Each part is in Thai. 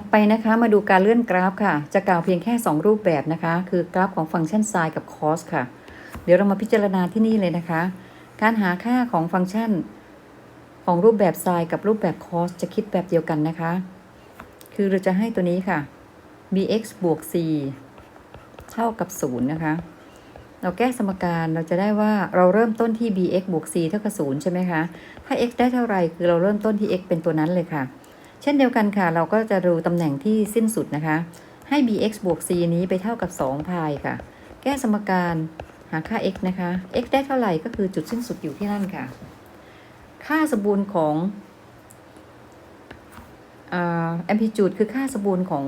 ถัดไปนะคะมาดูการเลื่อนกราฟค่ะ จะกล่าวเพียงแค่ 2 รูปแบบนะคะ คือกราฟของฟังก์ชัน sin กับ cos ค่ะ เดี๋ยวเรามาพิจารณาที่นี่เลยนะคะ การหาค่าของฟังก์ชันของรูปแบบ sin กับรูปแบบ cos จะคิดแบบเดียวกันนะคะ คือเราจะให้ตัวนี้ค่ะ bx บวก c เท่ากับ 0 นะคะ เราแก้สมการเราจะได้ว่าเราเริ่มต้นที่ bx บวก c เท่ากับ 0 ใช่ไหมคะ ถ้า x ได้เท่าไหร่คือเราเริ่มต้นที่ x เป็นตัวนั้นเลยค่ะ เช่นเดียวกันค่ะ เราก็จะดูตำแหน่งที่สิ้นสุดนะคะ ให้ bx บวก c นี้ไปเท่ากับ2พายค่ะ แก้สมการหาค่า x นะคะ x ได้เท่าไหร่ก็คือจุดสิ้นสุดอยู่ที่นั่นค่ะ ค่าสมบูรณ์ของแอมพลิจูดคือค่าสมบูรณ์ของ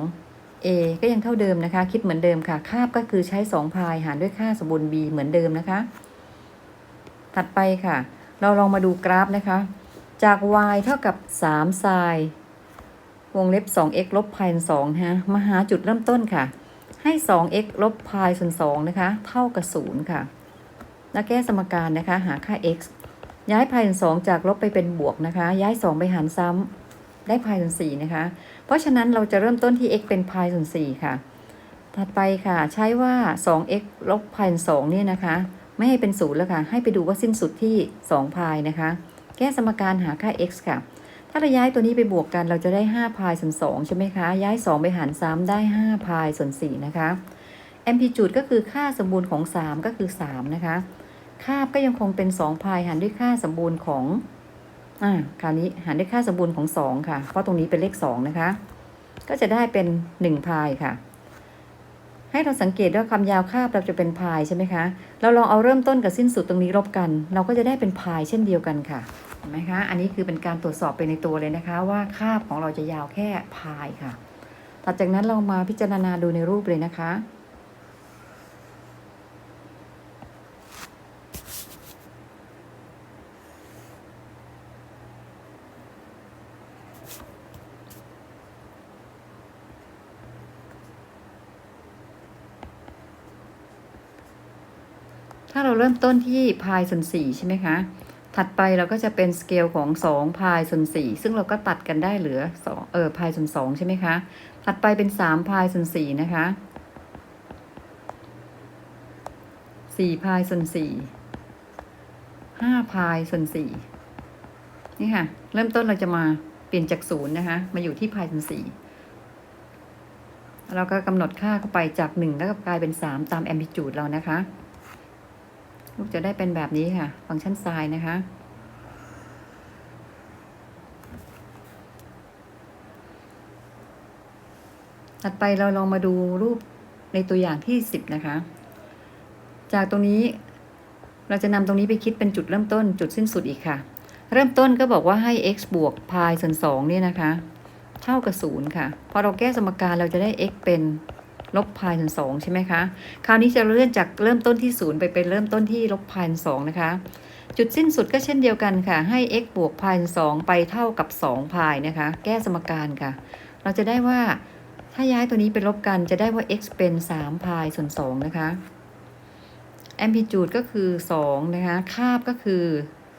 a ก็ยังเท่าเดิมนะคะ คิดเหมือนเดิมค่ะ คาบก็คือใช้2พายหารด้วยค่าสมบูรณ์ b เหมือนเดิมนะคะ ถัดไปค่ะ เราลองมาดูกราฟนะคะ จาก y เท่ากับ3 sin วงเล็บ 2x ลบพายส่วน2ฮะมาหาจุดเริ่มต้นค่ะ ให้ 2x ลบพายส่วน2นะคะ เท่ากับ0ค่ะแล้วแก้สมการนะคะ หาค่า x ย้ายพายส่วน2จากลบไปเป็นบวกนะคะ ย้าย 2 ไปหารซ้ำได้พายส่วน4นะคะ เพราะฉะนั้นเราจะเริ่มต้นที่ x เป็นพายส่วน4ค่ะ ถัดไปค่ะ ใช้ว่า 2x ลบพายส่วน2เนี่ยนะคะ ไม่ให้เป็น0แล้วค่ะ ให้ไปดูว่าสิ้นสุดที่2พายนะคะ แก้สมการหาค่า x ค่ะ ถ้าเราย้ายตัวนี้ไปบวกกันเราจะได้5พายส่วน2ใช่ไหมคะ ย้าย 2 ไปหาร 3 ได้5พายส่วน4นะคะแอมพลิจูดก็คือค่าสมบูรณ์ของ 3 ก็คือ 3 นะคะ คาบก็ยังคงเป็น2พายหารด้วยค่าสมบูรณ์ของอ่าคราวนี้หารด้วยค่าสมบูรณ์ของ 2 ค่ะ เพราะตรงนี้เป็นเลข 2 นะคะ ก็จะได้เป็น1พายค่ะ ให้เราสังเกตว่าความยาวคาบเราจะเป็นพายใช่ไหมคะ เราลองเอาเริ่มต้นกับสิ้นสุดตรงนี้ลบกัน เราก็จะได้เป็นพายเช่นเดียวกันค่ะ เห็นไหมคะ อันนี้คือเป็นการตรวจสอบไปในตัวเลยนะคะ ว่าคาบของเราจะยาวแค่พายค่ะ ถัดจากนั้นเรามาพิจารณาดูในรูปเลยนะคะถ้าเราเริ่มต้นที่พายส่วนสี่ใช่ไหมคะ ถัดไปเราก็จะเป็นสเกลของ2พายส่วน4ซึ่งเราก็ตัดกันได้เหลือ2เออพายส่วน2ใช่ไหมคะ ถัดไปเป็น3พายส่วน4นะคะ4พายส่วน4 5พายส่วน4นี่ค่ะ เริ่มต้นเราจะมาเปลี่ยนจากศูนย์นะคะ มาอยู่ที่พายส่วน4เราก็กำหนดค่าเข้าไปจาก 1 แล้วก็กลายเป็น 3 ตามแอมพลิจูดเรานะคะ ลูกจะได้เป็นแบบนี้ค่ะ ฟังก์ชันไซน์นะคะ ถัดไปเราลองมาดูรูปในตัวอย่างที่10นะคะ จากตรงนี้เราจะนำตรงนี้ไปคิดเป็นจุดเริ่มต้นจุดสิ้นสุดอีกค่ะ เริ่มต้นก็บอกว่าให้ x บวกพายส่วน2เนี่ยนะคะ เท่ากับ0ค่ะ พอเราแก้สมการเราจะได้ x เป็น ลบพายส่วนสองใช่ไหมคะ คราวนี้จะเลื่อนจากเริ่มต้นที่ศูนย์ไปเป็นเริ่มต้นที่ลบพายส่วนสองนะคะ จุดสิ้นสุดก็เช่นเดียวกันค่ะ ให้ x บวกพายส่วนสองไปเท่ากับ2พายนะคะ แก้สมการค่ะ เราจะได้ว่าถ้าย้ายตัวนี้ไปลบกันจะได้ว่า x เป็น3พายส่วน2นะคะแอมพลิจูดก็คือ2นะคะ คาบก็คือ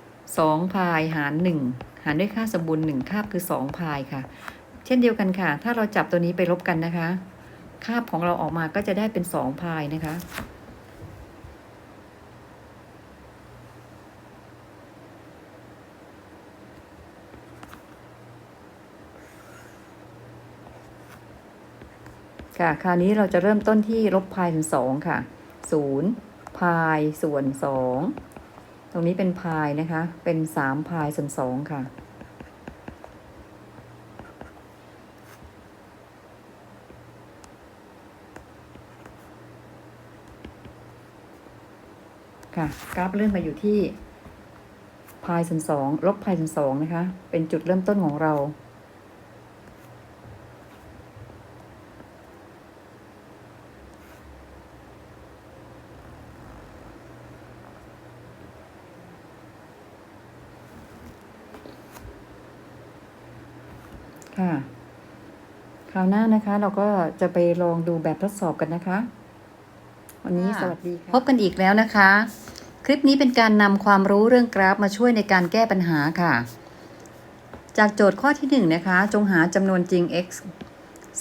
2พายหาร 1 หารด้วยค่าสมบูรณ์1คาบคือ2พายค่ะ เช่นเดียวกันค่ะ ถ้าเราจับตัวนี้ไปลบกันนะคะ คาบของเราออกมาก็จะได้เป็นสองพายนะคะ ค่ะ คราวนี้เราจะเริ่มต้นที่ลบพายส่วนสองค่ะศูนย์พายส่วนสองตรงนี้เป็นพายนะคะ เป็นสามพายส่วนสองค่ะ ค่ะ กราฟเลื่อนมาอยู่ที่พายส่วนสองลบพายส่วนสองนะคะ เป็นจุดเริ่มต้นของเรา ค่ะ คราวหน้านะคะเราก็จะไปลองดูแบบทดสอบกันนะคะ วันนี้สวัสดีค่ะ พบกันอีกแล้วนะคะ คลิปนี้เป็นการนำความรู้เรื่องกราฟมาช่วยในการแก้ปัญหาค่ะ จากโจทย์ข้อที่1นงนะคะ จงหาจำนวนจริง x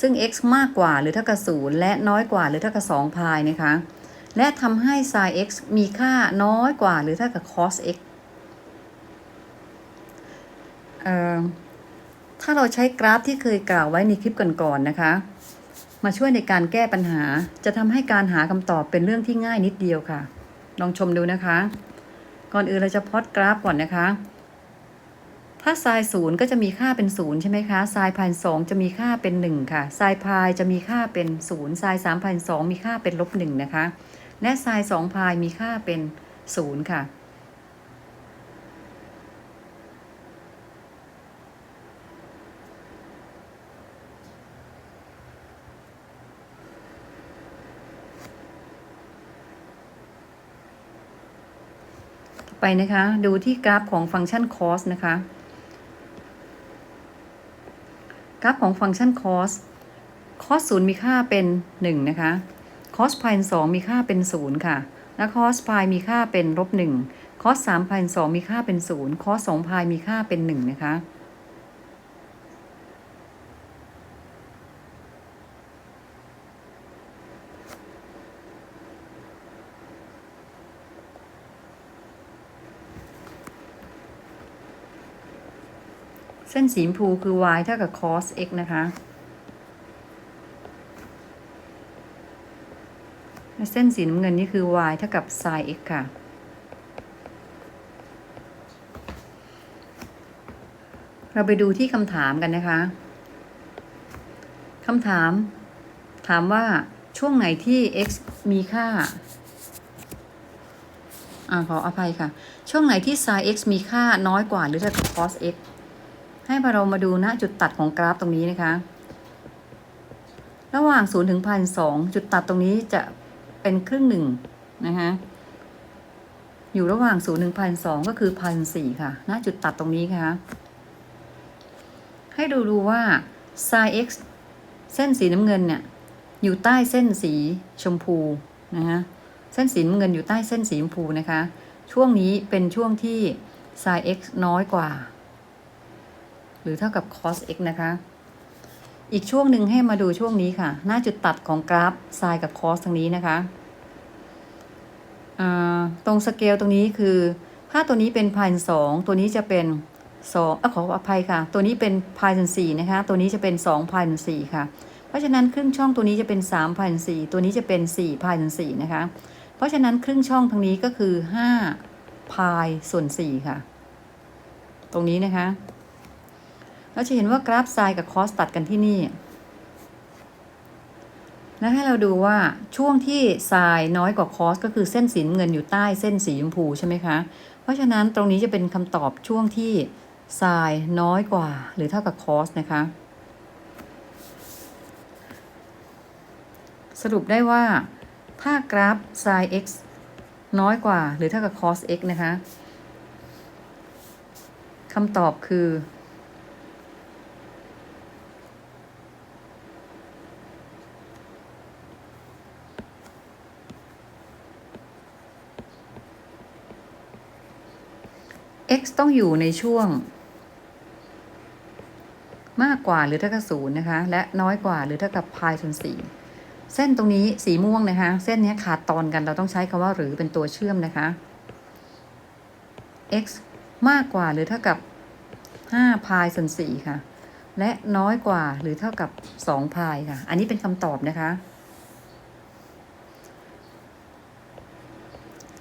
ซึ่ง x มากกว่าหรือเท่ากับ0และน้อยกว่าหรือเท่ากับ2พายนะคะ และทำให้ sin x มีค่าน้อยกว่าหรือเท่ากับ cos x เออถ้าเราใช้กราฟที่เคยกล่าวไว้ในคลิปก่อนๆนะคะ มาช่วยในการแก้ปัญหาจะทำให้การหาคำตอบเป็นเรื่องที่ง่ายนิดเดียวค่ะ ลองชมดูนะคะ ก่อนอื่นเราจะพอดกราฟก่อนนะคะ ถ้า sin ศูนย์ก็จะมีค่าเป็นศูนย์ใช่ไหมคะ sin พันสองจะมีค่าเป็นหนึ่งค่ะ sin พายจะมีค่าเป็นศูนย์ sin สามพันสองมีค่าเป็นลบหนึ่งนะคะ และ sin สองพายมีค่าเป็นศูนย์ค่ะ ไปนะคะ ดูที่กราฟของฟังก์ชัน cos นะคะ กราฟของฟังก์ชัน cos cos 0มีค่าเป็น 1 นะคะ cos พาย2มีค่าเป็น 0 ค่ะ และ cos พายมีค่าเป็นลบ1 cos 3พาย2มีค่าเป็น 0 cos 2พายมีค่าเป็น 1 นะคะ เส้นสีชมพูคือ y เท่ากับ cos x นะคะ เส้นสีน้ำเงินนี่คือ y เท่ากับ sin x ค่ะ เราไปดูที่คำถามกันนะคะ คำถาม ถามว่าช่วงไหนที่ x มีค่าอ่าขออภัยค่ะ ช่วงไหนที่ sin x มีค่าน้อยกว่าหรือเท่ากับ cos x ให้เรามาดูณจุดตัดของกราฟตรงนี้นะคะ ระหว่าง0ถึงพันสจุดตัดตรงนี้จะเป็นครึ่งหนึ่งนะคะอยู่ระหว่าง0ถึงพันสก็คือพันสี่ค่ะณจุดตัดตรงนี้ค่ะ ให้ดูดูว่า sin x เส้นสีน้ำเงินเนี่ยอยู่ใต้เส้นสีชมพูนะคะเส้นสีน้ำเงินอยู่ใต้เส้นสีชมพูนะคะ ช่วงนี้เป็นช่วงที่ sin x น้อยกว่า หรือเท่ากับ cos x นะคะ อีกช่วงหนึ่งให้มาดูช่วงนี้ค่ะ หน้าจุดตัดของกราฟ sin กับ cos ทางนี้นะคะ ตรงสเกลตรงนี้คือ ถ้าตัวนี้เป็นพายสองตัวนี้จะเป็นสองอขออภัยค่ะ ตัวนี้เป็นพายสี่นะคะ ตัวนี้จะเป็นสองพายสี่ค่ะ เพราะฉะนั้นครึ่งช่องตัวนี้จะเป็นสามพายสี่ตัวนี้จะเป็นสี่พายสี่นะคะ เพราะฉะนั้นครึ่งช่องทางนี้ก็คือห้าพายส่วนสี่ค่ะ ตรงนี้นะคะ เราจะเห็นว่ากราฟไซน์กับคอสตัดกันที่นี่ และให้เราดูว่าช่วงที่ไซน์น้อยกว่าคอสก็คือเส้นสีน้ำเงินอยู่ใต้เส้นสีชมพูใช่ไหมคะ เพราะฉะนั้นตรงนี้จะเป็นคำตอบช่วงที่ไซน์น้อยกว่า หรือเท่ากับคอสนะคะ สรุปได้ว่าถ้ากราฟ sin x น้อยกว่า หรือเท่ากับ cos x นะคะคำตอบคือ x ต้องอยู่ในช่วง มากกว่าหรือเท่ากับศูนย์นะคะ และน้อยกว่าหรือเท่ากับพายส่วนสี่เส้นตรงนี้สีม่วงนะคะ เส้นนี้ขาดตอนกันเราต้องใช้คำว่าหรือเป็นตัวเชื่อมนะคะ x มากกว่าหรือเท่ากับ5พายส่วนสี่ค่ะ และน้อยกว่าหรือเท่ากับ2พายค่ะ อันนี้เป็นคำตอบนะคะ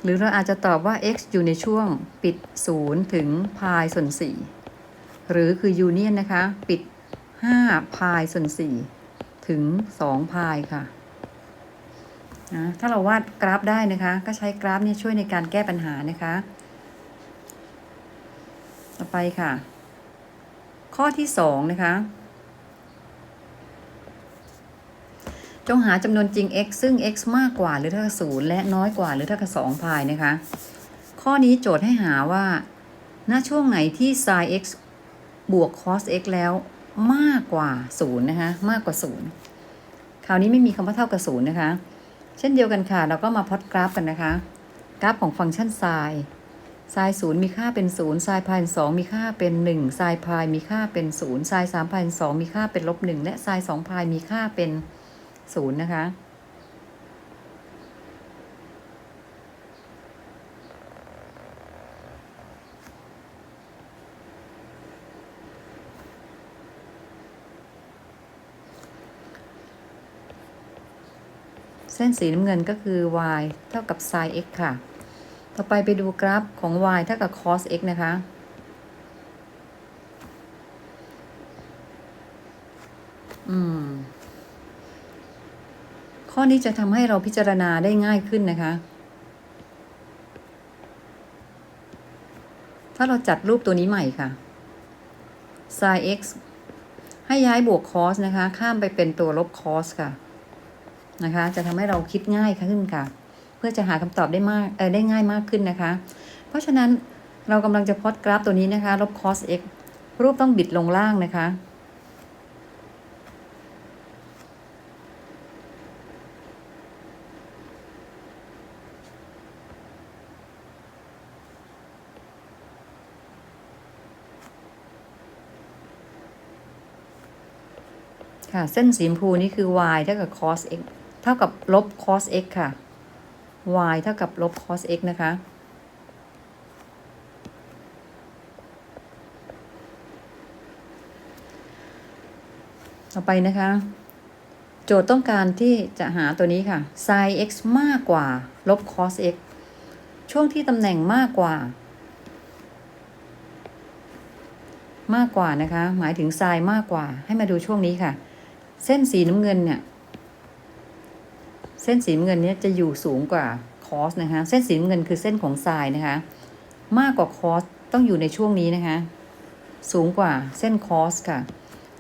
หรือเราอาจจะตอบว่า x อยู่ในช่วงปิด 0 ถึงพายส่วน 4 หรือคือยูเนียนนะคะ ปิด 5 พายส่วน 4 ถึง 2 พายค่ะนะถ้าเราวาดกราฟได้นะคะ ก็ใช้กราฟนี้ช่วยในการแก้ปัญหานะคะ ต่อไปค่ะ ข้อที่ 2 นะคะ จงหาจำนวนจริง x ซึ่ง x มากกว่าหรือเท่ากับ0และน้อยกว่าหรือเท่ากับ2พายนะคะ ข้อนี้โจทย์ให้หาว่า ณช่วงไหนที่ sin x บวก cos x แล้วมากกว่า0นะคะมากกว่า0คราวนี้ไม่มีคำว่าเท่ากับ0นะคะ เช่นเดียวกันค่ะ เราก็มาพอตกราฟกันนะคะ กราฟของฟังก์ชัน sin ไซน์ศูนย์มีค่าเป็นศูนย์ไซน์พายสองมีค่าเป็นหนึ่งไซน์พายมีค่าเป็นศูนย์ไซน์สามพายสองมีค่าเป็นลบหนึ่งและไซน์สองพายมีค่าเป็น ศูนย์นะคะ เส้นสีน้ำเงินก็คือ y เท่ากับ sin x ค่ะ ต่อไปไปดูกราฟของ y เท่ากับ cos x นะคะอืม ข้อนี้จะทำให้เราพิจารณาได้ง่ายขึ้นนะคะ ถ้าเราจัดรูปตัวนี้ใหม่ค่ะ sin x ให้ย้ายบวก cos นะคะ ข้ามไปเป็นตัวลบ cos ค่ะนะคะ จะทำให้เราคิดง่ายขึ้นค่ะ เพื่อจะหาคำตอบได้มากได้ง่ายมากขึ้นนะคะ เพราะฉะนั้นเรากำลังจะพอตกราฟตัวนี้นะคะ ลบ cos x รูปต้องบิดลงล่างนะคะ ค่ะ เส้นสีชมพูนี่คือ y เท่ากับ cos x เท่ากับลบ cos x ค่ะ y เท่ากับลบ cos x นะคะ ต่อไปนะคะ โจทย์ต้องการที่จะหาตัวนี้ค่ะ sin x มากกว่า ลบ cos x ช่วงที่ตำแหน่งมากกว่า มากกว่านะคะ หมายถึง sin มากกว่า ให้มาดูช่วงนี้ค่ะ เส้นสีน้ำเงินเนี่ย เส้นสีน้ำเงินเนี่ยจะอยู่สูงกว่าคอสนะคะ เส้นสีน้ำเงินคือเส้นของทรายนะคะ มากกว่าคอสต้องอยู่ในช่วงนี้นะคะ สูงกว่าเส้นคอสค่ะ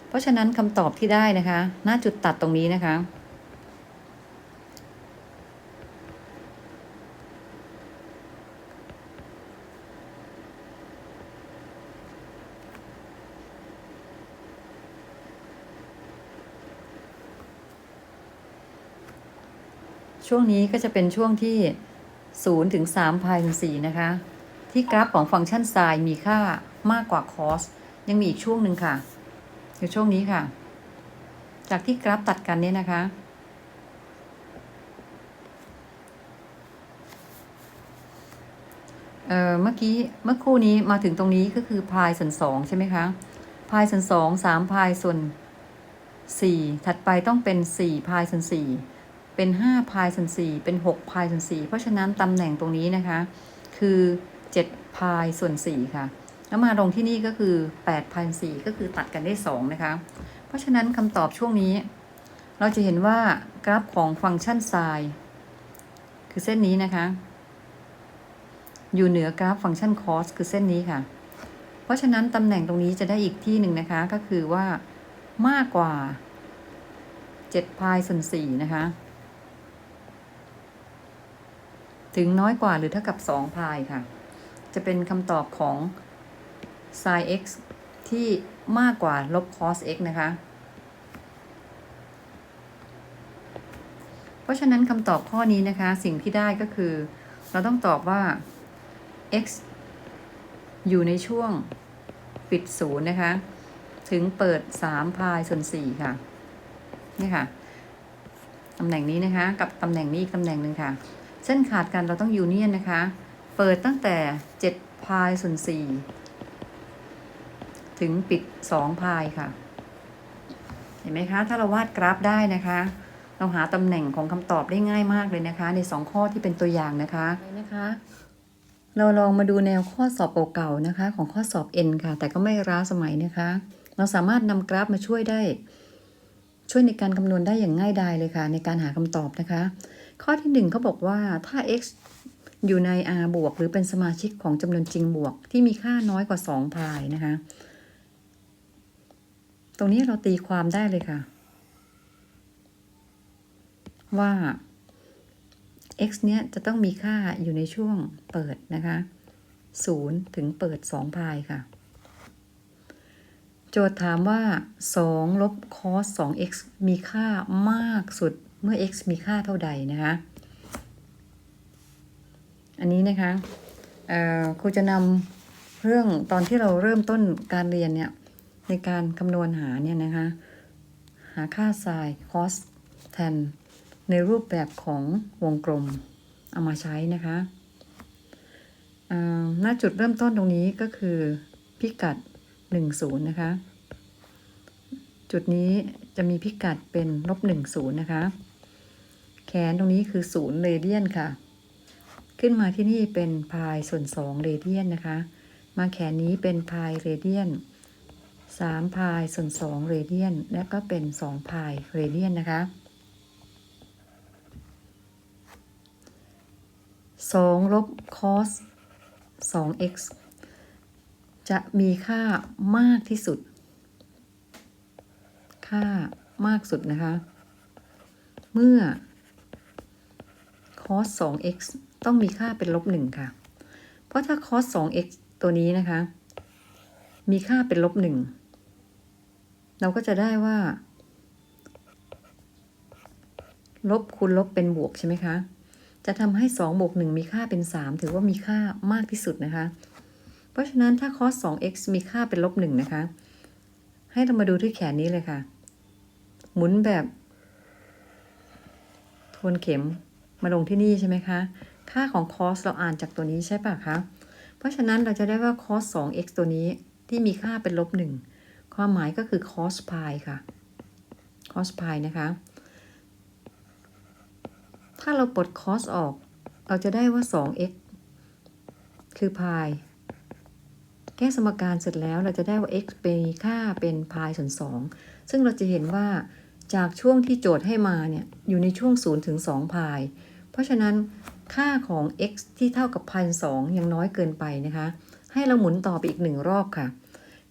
เพราะฉะนั้นคำตอบที่ได้นะคะ หน้าจุดตัดตรงนี้นะคะ ช่วงนี้ก็จะเป็นช่วงที่0ถึง3พายถึง4นะคะ ที่กราฟของฟังก์ชันไซน์มีค่ามากกว่าคอสยังมีอีกช่วงหนึ่งค่ะคือช่วงนี้ค่ะ จากที่กราฟตัดกันเนี่ยนะคะ เอ่อเมื่อกี้เมื่อครู่นี้มาถึงตรงนี้ก็คือพายส่วนสองใช่ไหมคะพายส่วนสองสามพายส่วนสี่ถัดไปต้องเป็นสี่พายส่วนสี่ เป็น5พายส่วน4เป็น6พายส่วน4เพราะฉะนั้นตำแหน่งตรงนี้นะคะ คือ7พายส่วน4ค่ะ แล้วมาลงที่นี่ก็คือ8พาย4ก็คือตัดกันได้ 2 นะคะ เพราะฉะนั้นคำตอบช่วงนี้ เราจะเห็นว่ากราฟของฟังก์ชันไซน์คือเส้นนี้นะคะ อยู่เหนือกราฟฟังก์ชันคอสคือเส้นนี้ค่ะ เพราะฉะนั้นตำแหน่งตรงนี้จะได้อีกที่หนึ่งนะคะ ก็คือว่ามากกว่า7พายส่วน4นะคะ ถึงน้อยกว่าหรือเท่ากับ 2 พายค่ะ จะเป็นคำตอบของ sin x ที่มากกว่าลบ cos x นะคะ เพราะฉะนั้นคำตอบข้อนี้นะคะ สิ่งที่ได้ก็คือ เราต้องตอบว่า x อยู่ในช่วงปิดศูนย์นะคะ ถึงเปิด 3 พายส่วน 4 ค่ะ นี่ค่ะ ตำแหน่งนี้นะคะ กับตำแหน่งนี้อีกตำแหน่งหนึ่งค่ะ เส้นขาดกันเราต้องยูเนียนนะคะ เปิดตั้งแต่7พายส่วน4ถึงปิด2พายค่ะ เห็นไหมคะ ถ้าเราวาดกราฟได้นะคะ เราหาตำแหน่งของคำตอบได้ง่ายมากเลยนะคะ ใน 2 ข้อที่เป็นตัวอย่างนะคะนะคะ เราลองมาดูแนวข้อสอบเก่าๆนะคะ ของข้อสอบ N ค่ะ แต่ก็ไม่ร้าสมัยนะคะ เราสามารถนำกราฟมาช่วยได้ ช่วยในการคำนวณได้อย่างง่ายดายเลยค่ะ ในการหาคำตอบนะคะ ข้อที่หนึ่งเขาบอกว่าถ้า x อยู่ใน r บวก หรือเป็นสมาชิกของจำนวนจริงบวกที่มีค่าน้อยกว่า 2 พายนะคะ ตรงนี้เราตีความได้เลยค่ะ ว่า x เนี้ยจะต้องมีค่าอยู่ในช่วงเปิดนะคะ0ถึงเปิด 2 พายค่ะ โจทย์ถามว่า 2 ลบ cos 2x มีค่ามากสุด เมื่อ x มีค่าเท่าใดนะคะ อันนี้นะคะเอ่อครูจะนำเรื่องตอนที่เราเริ่มต้นการเรียนเนี่ยในการคำนวณหาเนี่ยนะคะ หาค่า sin cos tan ในรูปแบบของวงกลมเอามาใช้นะคะอ่าณจุดเริ่มต้นตรงนี้ก็คือพิกัด 10 นะคะ จุดนี้จะมีพิกัดเป็นลบ 10 นะคะ แขนตรงนี้คือ0เรเดียนค่ะ ขึ้นมาที่นี่เป็นพายส่วน2เรเดียนนะคะ มาแขนนี้เป็นพายเรเดียน3พายส่วน2เรเดียน และก็เป็น2พายเรเดียนนะคะ2ลบ cos 2x จะมีค่ามากที่สุด ค่ามากสุดนะคะ เมื่อ cos 2x ต้องมีค่าเป็นลบ1ค่ะ เพราะถ้า cos 2x ตัวนี้นะคะ มีค่าเป็นลบ1เราก็จะได้ว่า ลบคูณลบเป็นบวกใช่ไหมคะ จะทำให้ 2 บวก 1 มีค่าเป็น 3 ถือว่ามีค่ามากที่สุดนะคะ เพราะฉะนั้นถ้า cos 2x มีค่าเป็นลบ1นะคะ ให้เรามาดูที่แขนนี้เลยค่ะ หมุนแบบทวนเข็ม มาลงที่นี่ใช่ไหมคะ ค่าของ cos เราอ่านจากตัวนี้ใช่ปะคะ เพราะฉะนั้นเราจะได้ว่า cos 2x ตัวนี้ที่มีค่าเป็นลบ 1 ความหมายก็คือ cos pi ค่ะ cos pi นะคะ ถ้าเราปลด cos ออก เราจะได้ว่า 2x คือ pi แก้สมการเสร็จแล้วเราจะได้ว่า x เป็นค่าเป็น pi ส่วน 2 ซึ่งเราจะเห็นว่าจากช่วงที่โจทย์ให้มาเนี่ย อยู่ในช่วง 0 ถึง2 pi เพราะฉะนั้นค่าของ x ที่เท่ากับ pi 2ยังน้อยเกินไปนะคะ ให้เราหมุนต่อไปอีกหนึ่งรอบค่ะ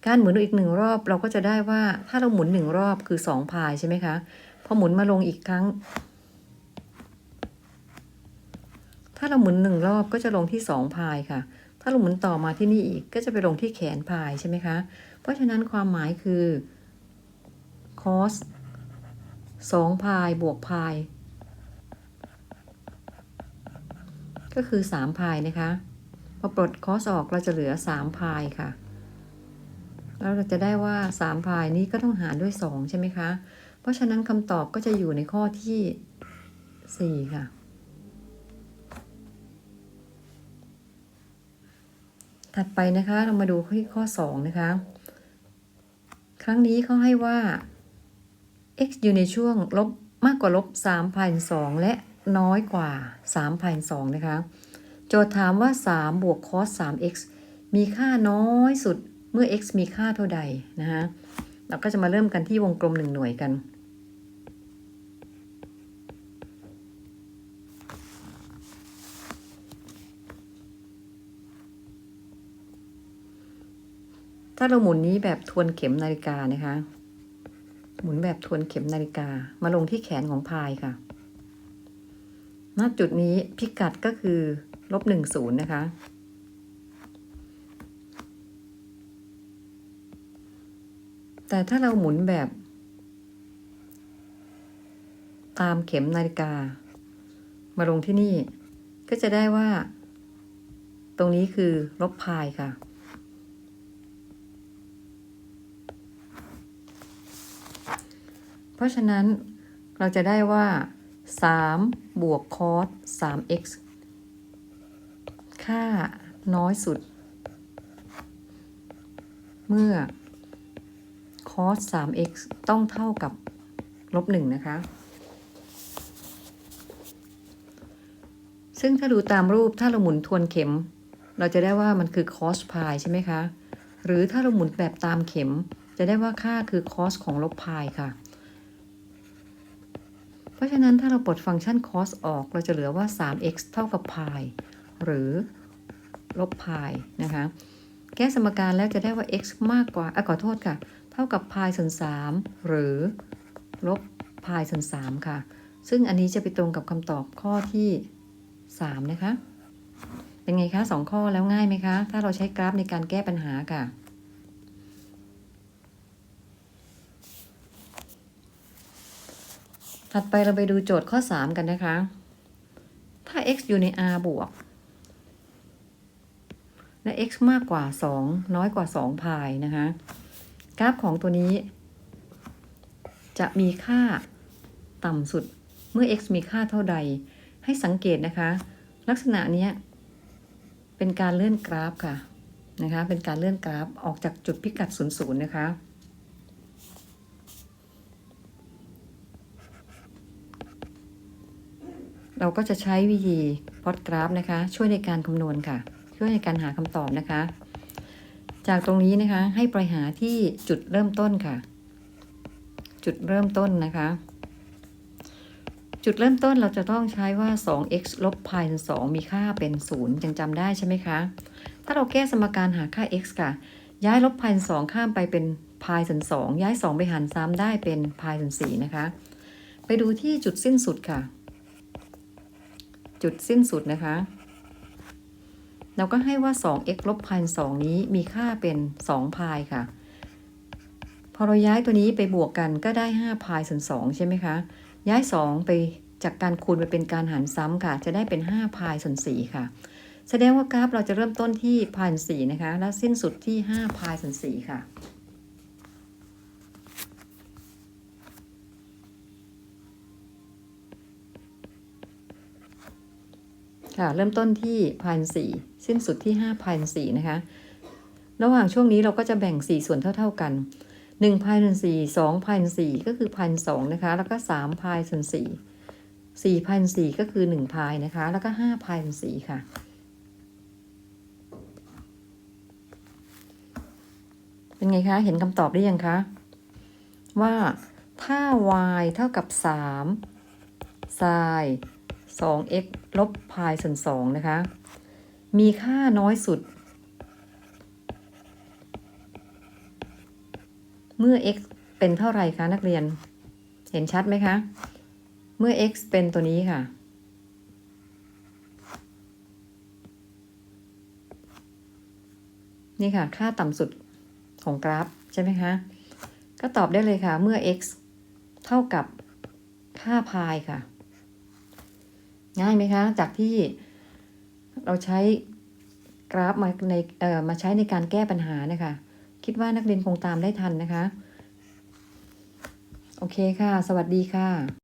การหมุนอีกหนึ่งรอบเราก็จะได้ว่าถ้าเราหมุนหนึ่งรอบคือ2 pi ใช่ไหมคะพอหมุนมาลงอีกครั้ง ถ้าเราหมุนหนึ่งรอบก็จะลงที่2 pi ค่ะ ถ้าเราหมุนต่อมาที่นี่อีกก็จะไปลงที่แขน pi ใช่ไหมคะ เพราะฉะนั้นความหมายคือ cos 2 pi บวก pi ก็คือ3 pi นะคะ พอปลด cos ออกเราจะเหลือ3 pi ค่ะ แล้วเราจะได้ว่า3 pi นี้ก็ต้องหารด้วย 2 ใช่ไหมคะ เพราะฉะนั้นคำตอบก็จะอยู่ในข้อที่ 4 ค่ะ ถัดไปนะคะเรามาดูที่ข้อ 2 นะคะ ครั้งนี้เขาให้ว่า x อยู่ในช่วงลบมากกว่าลบ3 0 0 2และ น้อยกว่า3 0 0 2นะคะ โจทย์ถามว่า 3 บวก cos 3x มีค่าน้อยสุดเมื่อ x มีค่าเท่าใดนะคะเราก็จะมาเริ่มกันที่วงกลม1หน่วยกัน ถ้าเราหมุนนี้แบบทวนเข็มนาฬิกานะคะ หมุนแบบทวนเข็มนาฬิกา มาลงที่แขนของพายค่ะ ณจุดนี้พิกัดก็คือลบหนึ่งศูนย์นะคะ แต่ถ้าเราหมุนแบบ ตามเข็มนาฬิกา มาลงที่นี่ ก็จะได้ว่า ตรงนี้คือลบพายค่ะเพราะฉะนั้นเราจะได้ว่า 3 บวก cos 3x ค่าน้อยสุด เมื่อ cos 3x ต้องเท่ากับลบ1นะคะ ซึ่งถ้าดูตามรูปถ้าเราหมุนทวนเข็ม เราจะได้ว่ามันคือ cos pi ใช่ไหมคะ หรือถ้าเราหมุนแบบตามเข็ม จะได้ว่าค่าคือ cos ของลบ pi ค่ะ เพราะฉะนั้นถ้าเราปลดฟังก์ชัน cos ออก เราจะเหลือว่า 3x เท่ากับ pi หรือลบ pi นะคะ แก้สมการแล้วจะได้ว่า x มากกว่าอะขอโทษค่ะ เท่ากับ pi ส่วน3หรือลบ pi ส่วน3ค่ะ ซึ่งอันนี้จะไปตรงกับคำตอบข้อที่3นะคะ เป็นไงคะสองข้อแล้วง่ายไหมคะ ถ้าเราใช้กราฟในการแก้ปัญหาค่ะ ถัดไปเราไปดูโจทย์ข้อ 3 กันนะคะ ถ้า x อยู่ใน r บวก และ x มากกว่า 2 น้อยกว่า 2 พายนะคะ กราฟของตัวนี้ จะมีค่าต่ำสุดเมื่อ x มีค่าเท่าใด ให้สังเกตนะคะ ลักษณะนี้เป็นการเลื่อนกราฟค่ะนะคะ เป็นการเลื่อนกราฟออกจากจุดพิกัด 00 นะคะ เราก็จะใช้วิธีพอดกราฟนะคะ ช่วยในการคำนวณค่ะ ช่วยในการหาคำตอบนะคะ จากตรงนี้นะคะให้ไปหาที่จุดเริ่มต้นค่ะ จุดเริ่มต้นนะคะ จุดเริ่มต้นเราจะต้องใช้ว่า 2x ลบพายส่วน2มีค่าเป็น 0ยังจำได้ใช่ไหมคะ ถ้าเราแก้สมการหาค่า x ค่ะ ย้ายลบพายส่วน2ข้ามไปเป็นพายส่วน2ย้าย 2 ไปหาร3ได้เป็นพายส่วน4นะคะ ไปดูที่จุดสิ้นสุดค่ะ จุดสิ้นสุดนะคะ เราก็ให้ว่า 2x ลบพาย2นี้มีค่าเป็น 2 พายค่ะ พอเราย้ายตัวนี้ไปบวกกันก็ได้ 5 พายส่วน2ใช่ไหมคะ ย้าย 2 ไปจากการคูณไปเป็นการหารซ้ำค่ะ จะได้เป็น 5 พายส่วน4ค่ะ แสดงว่ากราฟเราจะเริ่มต้นที่พายส่น4นะคะ และสิ้นสุดที่ 5 พายส่วน4ค่ะ ค่ะ เริ่มต้นที่พันสี่สิ้นสุดที่ห้าพันสี่นะคะ ระหว่างช่วงนี้เราก็จะแบ่งสี่ส่วนเท่า ๆกันหนึ่งพันสี่สองพันสี่ก็คือพันสองนะคะ แล้วก็สามพายส่วนสี่สี่พันสี่ก็คือหนึ่งพายนะคะ แล้วก็ห้าพายส่วนสี่ค่ะเป็นไงคะ เห็นคำตอบได้ยังคะ ว่าถ้า y เท่ากับ3 sin 2x ลบพายส่วน2นะคะ มีค่าน้อยสุด เมื่อ x เป็นเท่าไหร่คะนักเรียน เห็นชัดไหมคะ เมื่อ x เป็นตัวนี้ค่ะ นี่ค่ะ ค่าต่ำสุดของกราฟ ใช่ไหมคะ ก็ตอบได้เลยค่ะ เมื่อ x เท่ากับค่าพายค่ะ ง่ายไหมคะ จากที่เราใช้กราฟมาในเอ่อมาใช้ในการแก้ปัญหานะคะ คิดว่านักเรียนคงตามได้ทันนะคะ โอเคค่ะ สวัสดีค่ะ